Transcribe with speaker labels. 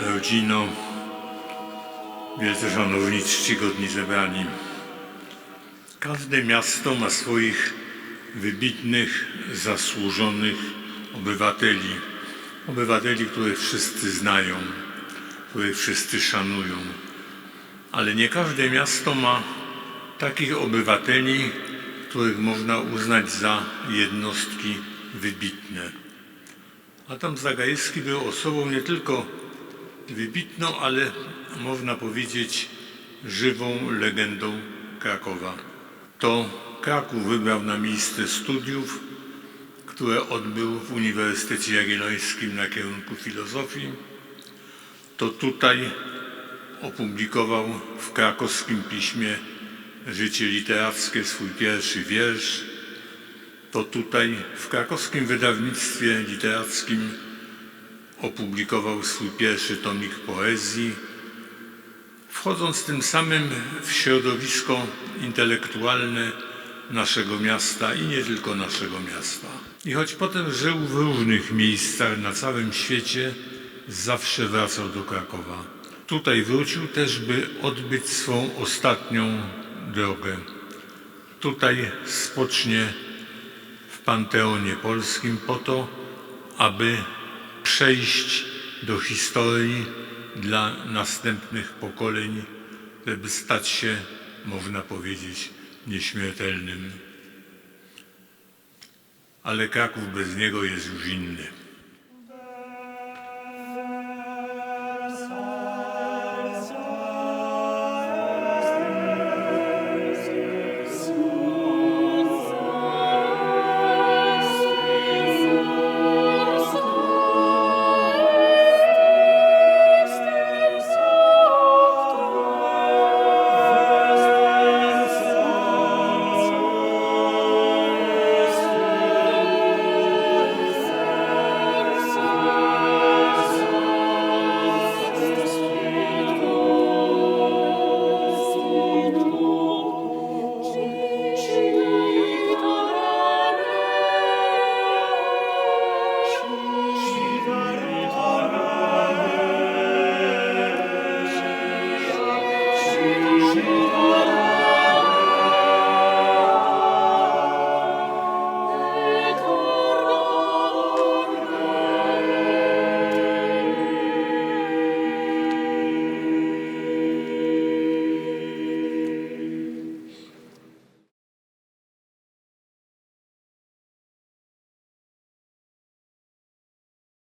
Speaker 1: rodzino, wielce szanowni, czcigodni zebrani. Każde miasto ma swoich wybitnych, zasłużonych obywateli. Obywateli, których wszyscy znają, których wszyscy szanują. Ale nie każde miasto ma takich obywateli, których można uznać za jednostki wybitne. Adam Zagajewski był osobą nie tylko wybitną, ale można powiedzieć żywą legendą Krakowa. To Kraków wybrał na miejsce studiów, które odbył w Uniwersytecie Jagiellońskim na kierunku filozofii. To tutaj opublikował w krakowskim piśmie Życie literackie swój pierwszy wiersz. To tutaj w krakowskim wydawnictwie literackim opublikował swój pierwszy tomik poezji, wchodząc tym samym w środowisko intelektualne naszego miasta i nie tylko naszego miasta. I choć potem żył w różnych miejscach na całym świecie, zawsze wracał do Krakowa. Tutaj wrócił też, by odbyć swą ostatnią drogę. Tutaj spocznie w Panteonie Polskim po to, aby przejść do historii dla następnych pokoleń, żeby stać się, można powiedzieć, nieśmiertelnym. Ale Kraków bez niego jest już inny.